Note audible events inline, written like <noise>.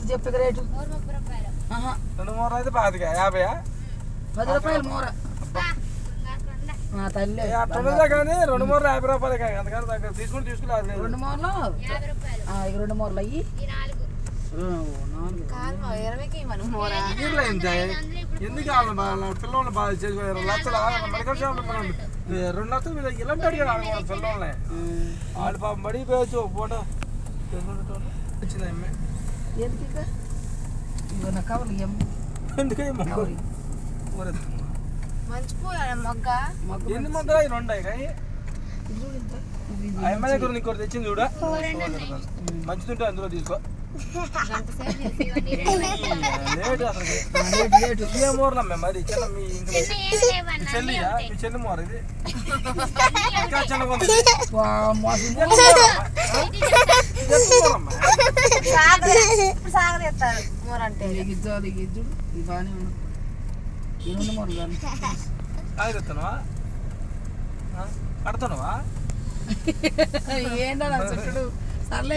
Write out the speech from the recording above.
ఎంత చెప్పి రేటు? రెండు మూరలు అయితే పాతిక యాభై పది రూపాయలు మూర. ఆ, తల్లి. అట్లా కానీ రెండు మూరలు యాభై రూపాయలు కాదు అందుకని దగ్గర తీసుకుని లేదు రెండు మూరలు? ఆ, ఇక రెండు మూరలు అయ్యి. ఎందుకు పిల్లల్ని బాగా చేసుకోవాలి లక్షల మెడికల్ షాప్ రెండు లక్షలు ఇలాంటి అడిగారు పిల్లల్ని వాళ్ళు పాపం బడి పోయొచ్చు ఒక పూట చేసుకునేటోళ్ళు. వచ్చింది అమ్మే? ఎందుకు ఇక నా కవర్లు ఇయ్యం. ఎందుకు మొగ్గ. ఎన్ని అవి రెండు దగ్గర ఇంకోటి తెచ్చింది చూడ. మంచిదంటే అందులో తీసుకో. లేట్ అసలు. ఆ, రేటు రేటు ఏ మూరలు అమ్మాయి మరి. చిన్న మీ ఇంకా మీ చెల్లియా? మీ చెల్లి మూర ఇది. <laughs> ఇంకా ఉంది ఇది. వామ్మో, అసలు ఇది ఎంత మూర అమ్మా? ఆ? ఇది ఎంత మూర అమ్మా? ఇప్పుడు సాగదీస్తారు మూరంటే ఇది గిజ్జాలు ఇది బాగానే ఈ రెండు మూరలు కానీ ఆ? కడుతున్నావా <laughs> ఏంటో నా చుట్టూ సర్లే